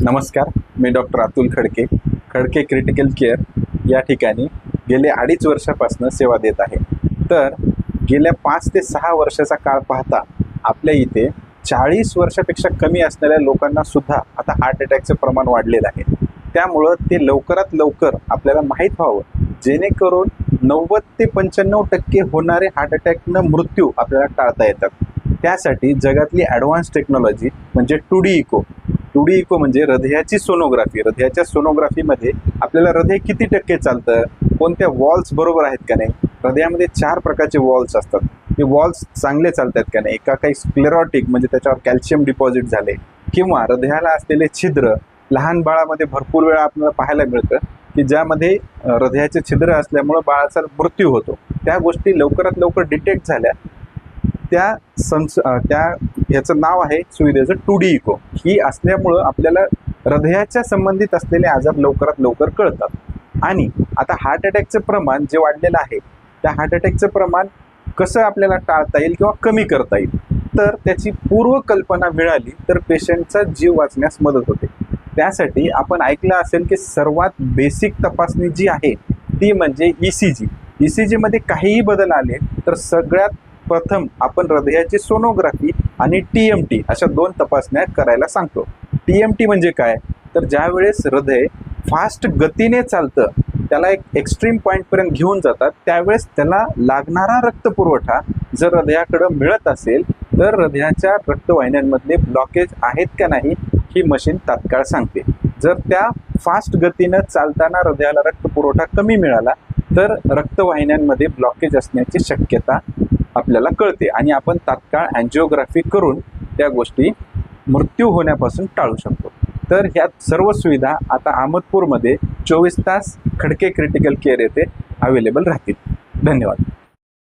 नमस्कार मी doctor Atul Khadke Khadke critical care या ठिकाणी गेले अडीच वर्षापासून सेवा देत आहे. तर गेल्या पाच ते सहा वर्षाचा काळ पाहता आपल्या इथे चाळीस वर्षापेक्षा कमी असणाऱ्या लोकांना सुद्धा आता हार्ट अटॅकचं प्रमाण वाढलेलं आहे. त्यामुळं ते लवकरात लवकर आपल्याला माहीत व्हावं जेणेकरून नव्वद ते पंच्याण्णव टक्के होणारे हार्ट अटॅकनं मृत्यू आपल्याला टाळता येतात. त्यासाठी जगातली ॲडव्हान्स टेक्नॉलॉजी म्हणजे two D echo two D echo म्हणजे हृदयाची सोनोग्राफी हृदयाच्या सोनोग्राफीमध्ये आपल्याला हृदय किती टक्के चालतं? कोणत्या वॉल्स बरोबर आहेत का नाही? हृदयामध्ये चार प्रकारचे वॉल्स असतात. ते वॉल्स चांगले चालतात का नाही? एका काही स्क्लेरॉटिक म्हणजे त्याच्यावर कॅल्शियम डिपॉझिट झाले किंवा हृदयाला असलेले छिद्र लहान बाळामध्ये भरपूर वेळा आपल्याला पाहायला मिळतं की ज्यामध्ये हृदयाचे छिद्र असल्यामुळं बाळाचा मृत्यू होतो. त्या गोष्टी लवकरात लवकर डिटेक्ट झाल्या. त्या संस त्या ह्याचं नाव आहे सुविधेचं टू डी इको. ही असल्यामुळं आपल्याला हृदयाच्या संबंधित असलेले आजार लवकरात लवकर कळतात. आणि आता हार्ट अटॅकचं प्रमाण जे वाढलेलं आहे त्या हार्ट अटॅकचं प्रमाण कसं आपल्याला टाळता येईल किंवा कमी करता येईल? तर त्याची पूर्वकल्पना मिळाली तर पेशंटचा जीव वाचण्यास मदत होते. त्यासाठी आपण ऐकलं असेल की सर्वात बेसिक तपासणी जी आहे ती म्हणजे E C G E C जीमध्ये काहीही बदल आले तर सगळ्यात प्रथम आपण हृदयाची सोनोग्राफी आणि टी एम टी अशा दोन तपासण्या करायला सांगतो. टी एम टी म्हणजे काय? तर ज्यावेळेस हृदय फास्ट गतीने चालतं त्याला एक एक्स्ट्रीम पॉईंटपर्यंत घेऊन जातात त्यावेळेस त्याला लागणारा रक्तपुरवठा जर हृदयाकडं मिळत असेल तर हृदयाच्या रक्तवाहिन्यांमधले ब्लॉकेज आहेत का नाही ही मशीन तात्काळ सांगते. जर त्या फास्ट गतीनं चालताना हृदयाला रक्तपुरवठा कमी मिळाला तर रक्तवाहिन्यांमध्ये ब्लॉकेज असण्याची शक्यता आपल्याला कळते आणि आपण तात्काळ अँजिओग्राफी करून त्या गोष्टी मृत्यू होण्यापासून टाळू शकतो. तर ह्या सर्व सुविधा आता अहमदपूरमध्ये चोवीस तास खडके क्रिटिकल केअर येथे अवेलेबल राहतील. धन्यवाद.